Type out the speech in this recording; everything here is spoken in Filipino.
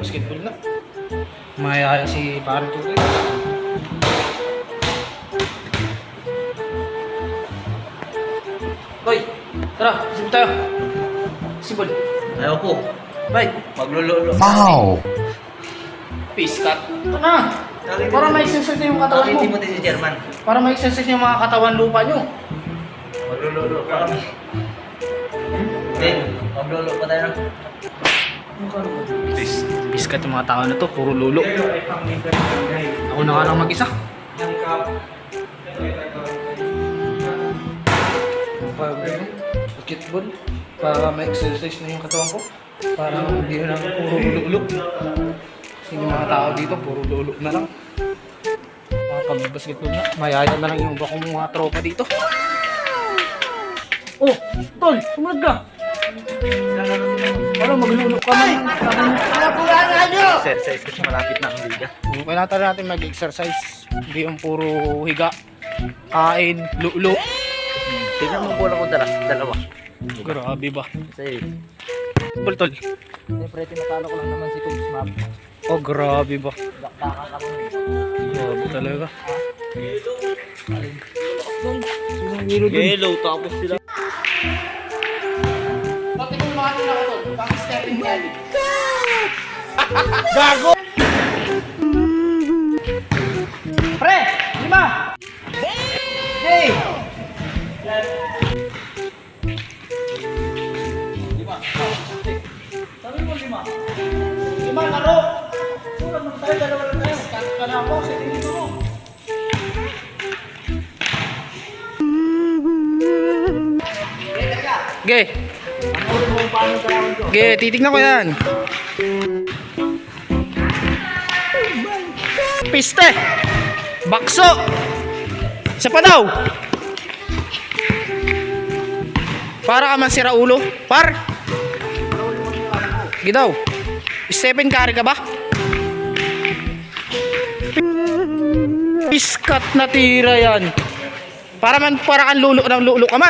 basketball na. Mayaya si parang tutoy. Hoy, tara, sibol tayo. Sibol. Ayaw ko. Bay, Maglulolo. Wow! piskat. Ito na. Para ma-exercise na yung katawan mo. mo din si German? Para ma-exercise yung mga katawan lupa nyo. Maglulolo pa kami. Hindi. Maglulolo pa tayo. Pis, piskat yung mga tao na to, puro lulo. Ako na nga lang mag-isa. Para basketball, para ma-exercise na yung katawan ko. Para hindi na lang puro lulo-lulo. Kasi yung mga tao dito, puro lulo na lang. Pag-basketball na, mayaya na lang yung iba kong mga tropa dito. Oh, tol, sumunod ka. Para maglulo ka man. Exercise kasi malapit na ang liga. Kailangan talaga natin mag-exercise, hindi yung puro higa, kain, lulo. Tingnan mo bola ko dala. Dalawa. Grabe ba? Kasi, Bultol. siyempre tinatalo ko lang naman si Coach Map. Oh, grabe ba? Dakdakan ka. Grabe talaga. Yellow, tapos sila. Gago! Pre! Lima! Hey! Sabi mo lima. Lima, laro! Kulang naman tayo, dalawa lang tayo. Kakit ka na ako, sa tingin mo. Ge. Ge, titignan ko yan. Piste. Bakso. Isa pa daw. Para ka man si Raulo. Par. Gidaw. Stephen Curry ka ba? Piskat na tira yan. Para man para kang lulo ng lulo ka man.